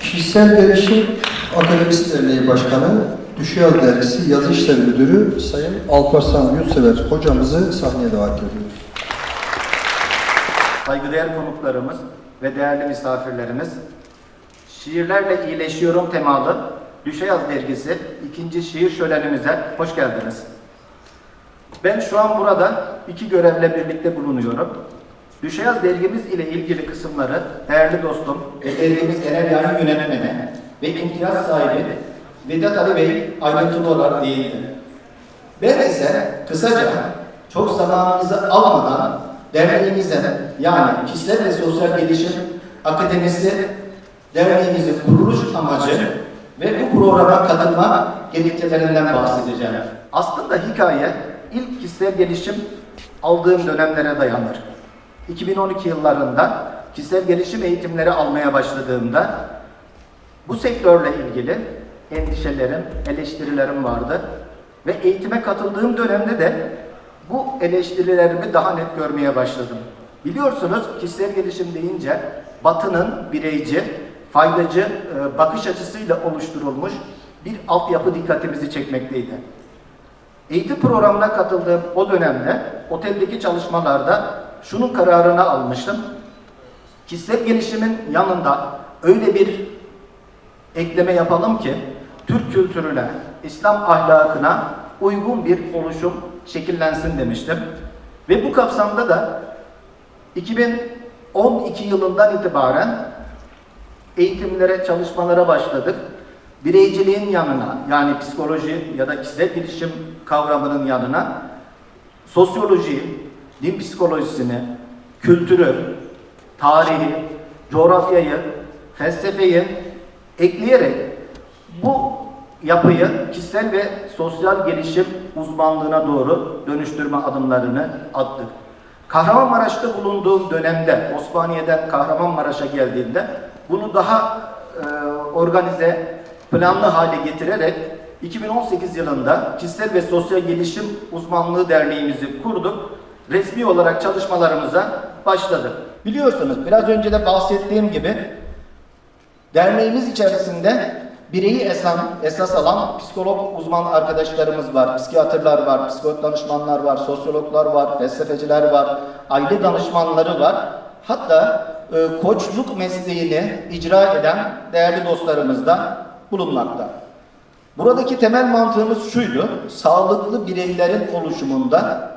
Kişisel Gelişim Akademisi Derneği Başkanı, Düşüyaz Dergisi Yazı İşleri Müdürü Sayın Alparslan Yurtsever hocamızı sahneye davet ediyoruz. Saygıdeğer konuklarımız ve değerli misafirlerimiz, Şiirlerle İyileşiyorum temalı Düşeyaz Dergisi ikinci şiir şölenimize hoş geldiniz. Ben şu an burada iki görevle birlikte bulunuyorum. Düşeyaz dergimiz ile ilgili kısımları değerli dostum ve dergimiz genel yayın yönetmeni ve imtiyaz sahibi Vedat Ali Bey ayrıntılı olarak değindi. Ben ise kısaca çok zamanınızı almadan derneğimizin yani Kişisel ve Sosyal Gelişim Akademisi derneğimizin kuruluş amacı ve bu programa katılma gerekçelerinden bahsedeceğim. Aslında hikaye ilk kişisel gelişim aldığım dönemlere dayanır. 2012 yıllarında kişisel gelişim eğitimleri almaya başladığımda bu sektörle ilgili endişelerim, eleştirilerim vardı. Ve eğitime katıldığım dönemde de bu eleştirilerimi daha net görmeye başladım. Biliyorsunuz kişisel gelişim deyince Batı'nın bireyci, faydacı e, bakış açısıyla oluşturulmuş bir altyapı dikkatimizi çekmekteydi. Eğitim programına katıldığım o dönemde oteldeki çalışmalarda şunun kararını almıştım. Kişisel gelişimin yanında öyle bir ekleme yapalım ki Türk kültürüne, İslam ahlakına uygun bir oluşum şekillensin demiştim. Ve bu kapsamda da 2012 yılından itibaren eğitimlere, çalışmalara başladık. Bireyciliğin yanına yani psikoloji ya da kişisel gelişim kavramının yanına sosyoloji, din psikolojisini, kültürü, tarihi, coğrafyayı, felsefeyi ekleyerek bu yapıyı kişisel ve sosyal gelişim uzmanlığına doğru dönüştürme adımlarını attık. Kahramanmaraş'ta bulunduğum dönemde, Osmaniye'den Kahramanmaraş'a geldiğimde bunu daha e, organize, planlı hale getirerek 2018 yılında Kişisel ve Sosyal Gelişim Uzmanlığı Derneğimizi kurduk. Resmi olarak çalışmalarımıza başladık. Biliyorsunuz biraz önce de bahsettiğim gibi Derneğimiz içerisinde bireyi esas, esas alan psikolog uzman arkadaşlarımız var, psikiyatrlar var, psikolog danışmanlar var, sosyologlar var, felsefeciler var, aile danışmanları var. Hatta e, koçluk mesleğini icra eden değerli dostlarımız da bulunmakta. Buradaki temel mantığımız şuydu, sağlıklı bireylerin oluşumunda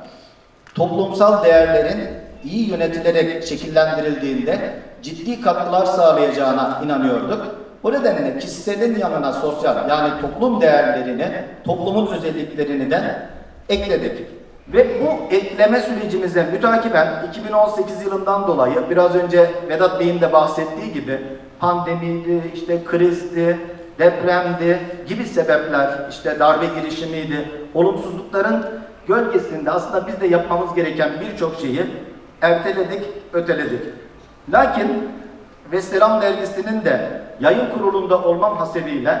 toplumsal değerlerin iyi yönetilerek şekillendirildiğinde ciddi katkılar sağlayacağına inanıyorduk. Bu nedenle kişiselin yanına sosyal yani toplum değerlerini, toplumun özelliklerini de ekledik. Ve bu ekleme sürecimize mütakiben 2018 yılından dolayı biraz önce Vedat Bey'in de bahsettiği gibi pandemiydi, işte krizdi, depremdi gibi sebepler, işte darbe girişimiydi, olumsuzlukların gölgesinde aslında biz de yapmamız gereken birçok şeyi erteledik, öteledik. Lakin Veselam dergisinin de yayın kurulunda olmam hasebiyle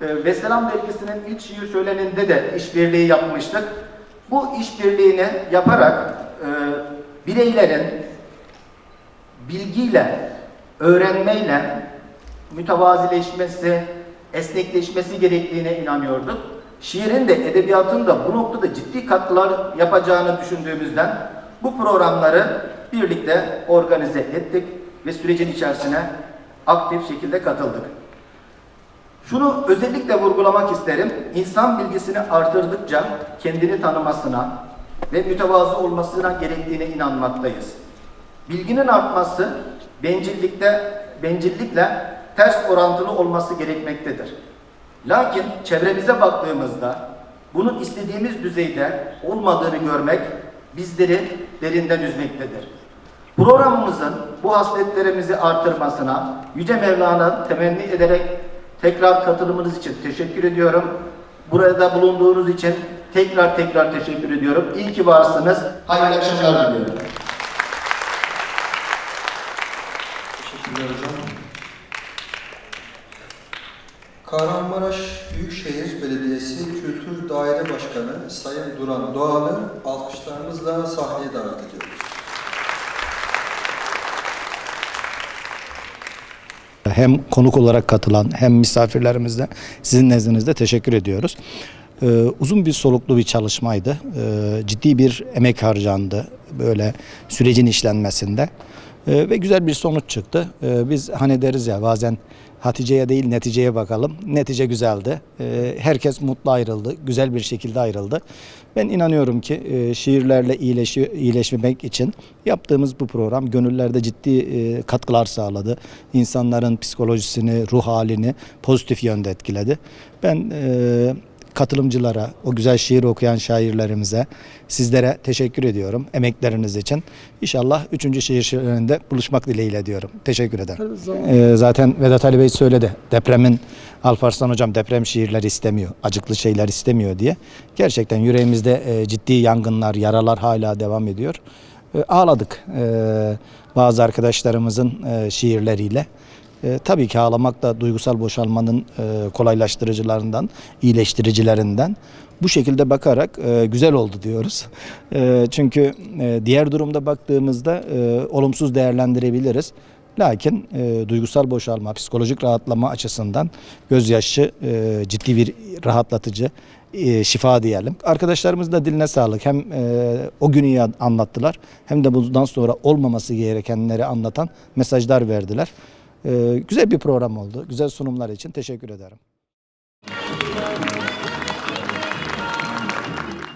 e, Veselam dergisinin ilk şiir şöleninde de işbirliği yapmıştık. Bu işbirliğini yaparak e, bireylerin bilgiyle, öğrenmeyle mütevazileşmesi, esnekleşmesi gerektiğine inanıyorduk. Şiirin de edebiyatın da bu noktada ciddi katkılar yapacağını düşündüğümüzden bu programları birlikte organize ettik ve sürecin içerisine aktif şekilde katıldık. Şunu özellikle vurgulamak isterim. İnsan bilgisini artırdıkça kendini tanımasına ve mütevazı olmasına gerektiğine inanmaktayız. Bilginin artması bencillikte bencillikle ters orantılı olması gerekmektedir. Lakin çevremize baktığımızda bunun istediğimiz düzeyde olmadığını görmek bizleri derinden üzmektedir. Programımızın bu hasletlerimizi artırmasına Yüce Mevla'na temenni ederek tekrar katılımınız için teşekkür ediyorum. Burada bulunduğunuz için tekrar tekrar teşekkür ediyorum. İyi ki varsınız. Hayırlı akşamlar diliyorum. Kahramanmaraş Büyükşehir Belediyesi Kültür Daire Başkanı Sayın Duran Doğan'ı alkışlarımızla sahneye davet ediyoruz. Hem konuk olarak katılan hem misafirlerimize sizin nezdinizde teşekkür ediyoruz. Ee, uzun bir soluklu bir çalışmaydı. Ee, ciddi bir emek harcandı böyle sürecin işlenmesinde. Ee, ve güzel bir sonuç çıktı. Ee, biz hani deriz ya bazen Hatice'ye değil neticeye bakalım. Netice güzeldi. Ee, herkes mutlu ayrıldı. Güzel bir şekilde ayrıldı. Ben inanıyorum ki e, şiirlerle iyileşi, iyileşmek için yaptığımız bu program gönüllerde ciddi e, katkılar sağladı. İnsanların psikolojisini, ruh halini pozitif yönde etkiledi. Ben e, katılımcılara, o güzel şiir okuyan şairlerimize, sizlere teşekkür ediyorum emekleriniz için. İnşallah 3. şiir şiirlerinde buluşmak dileğiyle diyorum. Teşekkür ederim. Ee, zaten Vedat Ali Bey söyledi. Depremin Alparslan Hocam deprem şiirleri istemiyor, acıklı şeyler istemiyor diye. Gerçekten yüreğimizde e, ciddi yangınlar, yaralar hala devam ediyor. E, ağladık e, bazı arkadaşlarımızın e, şiirleriyle. E, tabii ki ağlamak da duygusal boşalmanın e, kolaylaştırıcılarından, iyileştiricilerinden. Bu şekilde bakarak e, güzel oldu diyoruz. E, çünkü e, diğer durumda baktığımızda e, olumsuz değerlendirebiliriz. Lakin e, duygusal boşalma, psikolojik rahatlama açısından gözyaşı e, ciddi bir rahatlatıcı, e, şifa diyelim. Arkadaşlarımız da diline sağlık. Hem e, o günü anlattılar hem de bundan sonra olmaması gerekenleri anlatan mesajlar verdiler. E, güzel bir program oldu. Güzel sunumlar için teşekkür ederim.